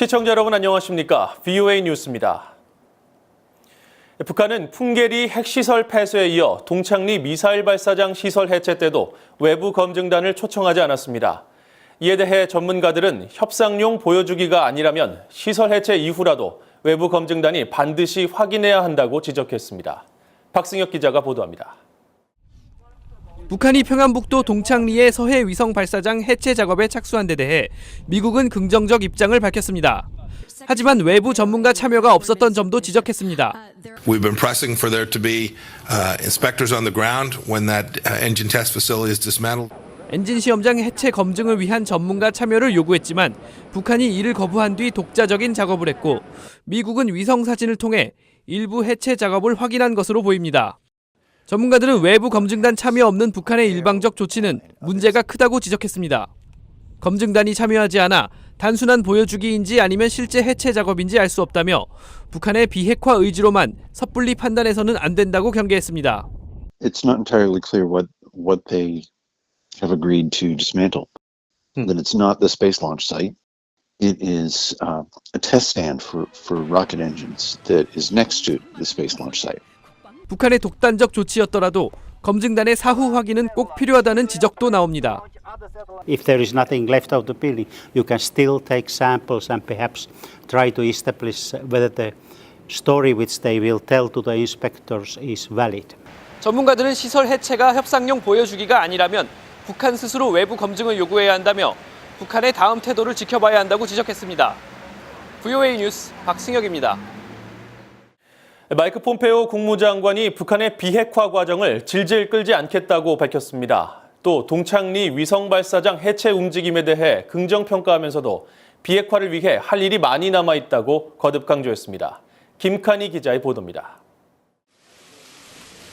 시청자 여러분 안녕하십니까? VOA 뉴스입니다. 북한은 풍계리 핵시설 폐쇄에 이어 동창리 미사일 발사장 시설 해체 때도 외부 검증단을 초청하지 않았습니다. 이에 대해 전문가들은 협상용 보여주기가 아니라면 시설 해체 이후라도 외부 검증단이 반드시 확인해야 한다고 지적했습니다. 박승혁 기자가 보도합니다. 북한이 평안북도 동창리의 서해 위성 발사장 해체 작업에 착수한 데 대해 미국은 긍정적 입장을 밝혔습니다. 하지만 외부 전문가 참여가 없었던 점도 지적했습니다. We've been pressing for there to be uh, inspectors on the ground when that uh, engine test facility is dismantled. 엔진 시험장 해체 검증을 위한 전문가 참여를 요구했지만 북한이 이를 거부한 뒤 독자적인 작업을 했고 미국은 위성 사진을 통해 일부 해체 작업을 확인한 것으로 보입니다. 전문가들은 외부 검증단 참여 없는 북한의 일방적 조치는 문제가 크다고 지적했습니다. 검증단이 참여하지 않아 단순한 보여주기인지 아니면 실제 해체 작업인지 알 수 없다며 북한의 비핵화 의지로만 섣불리 판단해서는 안 된다고 경계했습니다. it's not entirely clear what what they have agreed to dismantle. That it's not the space launch site. It is uh, a test stand for, for rocket engines that is next to the space launch site. 북한의 독단적 조치였더라도 검증단의 사후 확인은 꼭 필요하다는 지적도 나옵니다. If there is nothing left of the building, you can still take samples and perhaps try to establish whether the story which they will tell to the inspectors is valid. 전문가들은 시설 해체가 협상용 보여주기가 아니라면 북한 스스로 외부 검증을 요구해야 한다며 북한의 다음 태도를 지켜봐야 한다고 지적했습니다. VOA 뉴스 박승혁입니다. 마이크 폼페오 국무장관이 북한의 비핵화 과정을 질질 끌지 않겠다고 밝혔습니다. 또 동창리 위성 발사장 해체 움직임에 대해 긍정 평가하면서도 비핵화를 위해 할 일이 많이 남아 있다고 거듭 강조했습니다. 김칸희 기자의 보도입니다.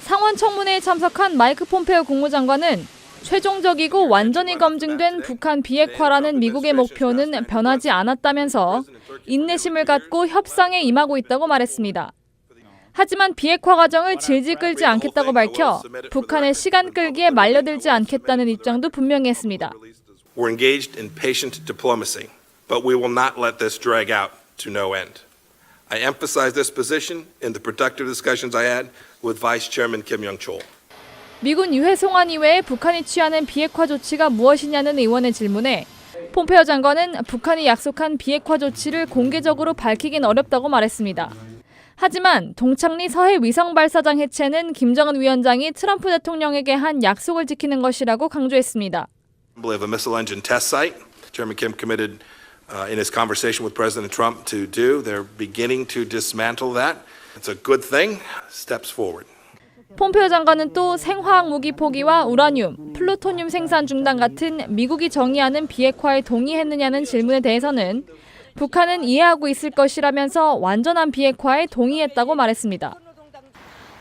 상원 청문회에 참석한 마이크 폼페오 국무장관은 최종적이고 완전히 검증된 북한 비핵화라는 미국의 목표는 변하지 않았다면서 인내심을 갖고 협상에 임하고 있다고 말했습니다. 하지만 비핵화 과정을 질질 끌지 않겠다고 밝혀 북한의 시간 끌기에 말려들지 않겠다는 입장도 분명히 했습니다. We're engaged in patient diplomacy, but we will not let this drag out to no end. I emphasize this position in the productive discussions I had with Vice Chairman Kim Young Chol. 미군 유해 송환 이외에 북한이 취하는 비핵화 조치가 무엇이냐는 의원의 질문에 폼페오 장관은 북한이 약속한 비핵화 조치를 공개적으로 밝히긴 어렵다고 말했습니다. 하지만 동창리 서해 위성 발사장 해체는 김정은 위원장이 트럼프 대통령에게 한 약속을 지키는 것이라고 강조했습니다. We have a missile engine test site. Chairman Kim committed uh, in his conversation with President Trump to do. They're beginning to dismantle that. It's a good thing. Steps forward. 폼페오 장관은 또 생화학 무기 포기와 우라늄, 플루토늄 생산 중단 같은 미국이 정의하는 비핵화에 동의했느냐는 질문에 대해서는 북한은 이해하고 있을 것이라면서 완전한 비핵화에 동의했다고 말했습니다.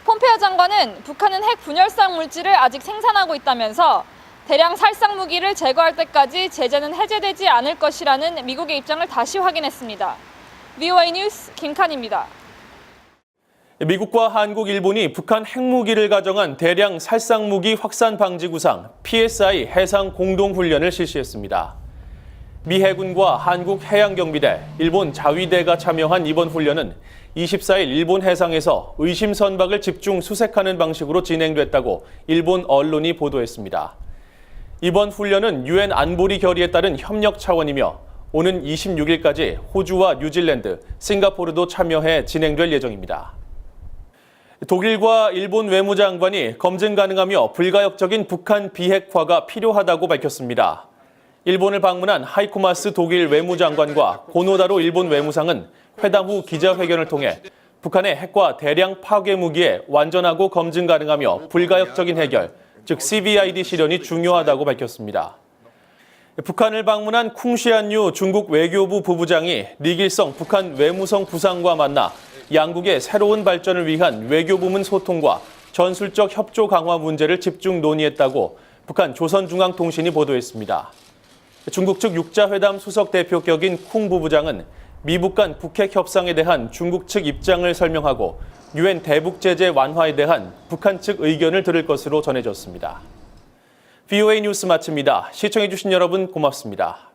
폼페오 장관은 북한은 핵 분열상 물질을 아직 생산하고 있다면서 대량 살상 무기를 제거할 때까지 제재는 해제되지 않을 것이라는 미국의 입장을 다시 확인했습니다. VOA 뉴스 김칸입니다. 미국과 한국, 일본이 북한 핵무기를 가정한 대량 살상무기 확산 방지 구상 PSI 해상 공동훈련을 실시했습니다. 미 해군과 한국 해양경비대, 일본 자위대가 참여한 이번 훈련은 24일 일본 해상에서 의심 선박을 집중 수색하는 방식으로 진행됐다고 일본 언론이 보도했습니다. 이번 훈련은 유엔 안보리 결의에 따른 협력 차원이며 오는 26일까지 호주와 뉴질랜드, 싱가포르도 참여해 진행될 예정입니다. 독일과 일본 외무장관이 검증 가능하며 불가역적인 북한 비핵화가 필요하다고 밝혔습니다. 일본을 방문한 하이코마스 독일 외무장관과 고노다로 일본 외무상은 회담 후 기자회견을 통해 북한의 핵과 대량 파괴 무기의 완전하고 검증 가능하며 불가역적인 해결, 즉 CVID 실현이 중요하다고 밝혔습니다. 북한을 방문한 쿵시안유 중국 외교부 부부장이 리길성 북한 외무성 부상과 만나 양국의 새로운 발전을 위한 외교부문 소통과 전술적 협조 강화 문제를 집중 논의했다고 북한 조선중앙통신이 보도했습니다. 중국 측 육자회담 수석 대표 격인 쿵 부부장은 미북 간 북핵 협상에 대한 중국 측 입장을 설명하고 유엔 대북 제재 완화에 대한 북한 측 의견을 들을 것으로 전해졌습니다. VOA 뉴스 마칩니다. 시청해주신 여러분 고맙습니다.